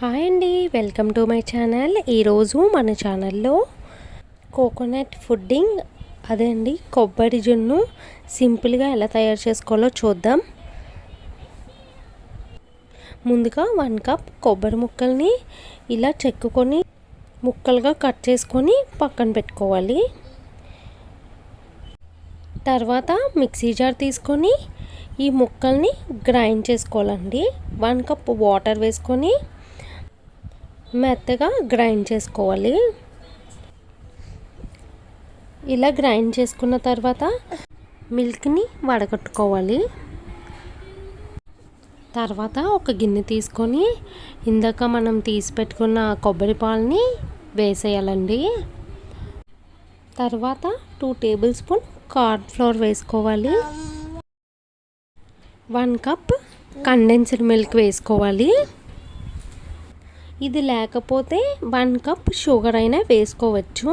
Hi అండి welcome to my channel. ఈరోజు మన ఛానల్లో కోకోనట్ ఫుడ్డింగ్ అదే అండి కొబ్బరి జున్ను సింపుల్గా ఎలా తయారు చేసుకోవాలో చూద్దాం. ముందుగా వన్ కప్ కొబ్బరి ముక్కల్ని ఇలా చెక్కుకొని ముక్కలుగా కట్ చేసుకొని పక్కన పెట్టుకోవాలి. తర్వాత మిక్సీ జార్ తీసుకొని ఈ ముక్కల్ని గ్రైండ్ చేసుకోవాలండి. వన్ కప్ వాటర్ వేసుకొని మెత్తగా గ్రైండ్ చేసుకోవాలి. ఇలా గ్రైండ్ చేసుకున్న తర్వాత మిల్క్ని వడగట్టుకోవాలి. తర్వాత ఒక గిన్నె తీసుకొని ఇందాక మనం తీసి పెట్టుకున్న కొబ్బరి పాలని వేసేయాలండి. తర్వాత two tablespoon corn flour వేసుకోవాలి. వన్ కప్ కండెన్స్డ్ మిల్క్ వేసుకోవాలి. ఇది లేకపోతే వన్ కప్ షుగర్ అయినా వేసుకోవచ్చు.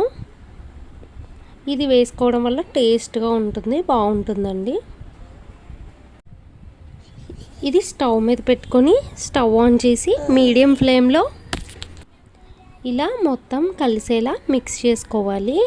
ఇది వేసుకోవడం వల్ల టేస్ట్గా ఉంటుంది బాగుంటుందండి. ఇది స్టవ్ మీద పెట్టుకొని స్టవ్ ఆన్ చేసి మీడియం ఫ్లేమ్లో ఇలా మొత్తం కలిసేలా మిక్స్ చేసుకోవాలి.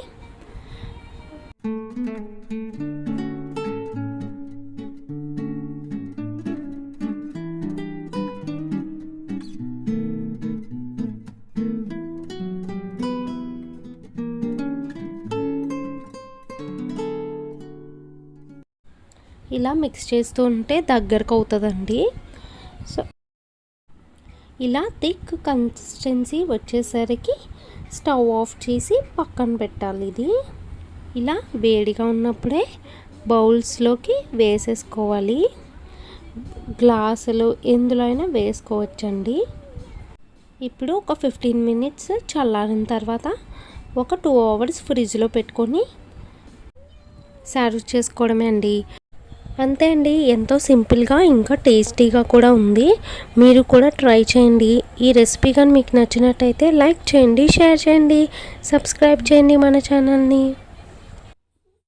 ఇలా మిక్స్ చేస్తూ ఉంటే దగ్గరకు అవుతుందండి. సో ఇలా థిక్ కన్సిస్టెన్సీ వచ్చేసరికి స్టవ్ ఆఫ్ చేసి పక్కన పెట్టాలి ఇది. ఇలా వేడిగా ఉన్నప్పుడే బౌల్స్లోకి వేసేసుకోవాలి. గ్లాసులు ఎందులో అయినా వేసుకోవచ్చండి. ఇప్పుడు ఒక ఫిఫ్టీన్ మినిట్స్ చల్లారిన తర్వాత ఒక టూ అవర్స్ ఫ్రిడ్జ్లో పెట్టుకొని సర్వ్ చేసుకోవడమే అండి. అంతే అండి. ఎంతో సింపుల్గా ఇంకా టేస్టీగా కూడా ఉంది. మీరు కూడా ట్రై చేయండి. ఈ రెసిపీ కానీ మీకు నచ్చినట్టయితే లైక్ చేయండి షేర్ చేయండి సబ్స్క్రైబ్ చేయండి మన ఛానల్ని.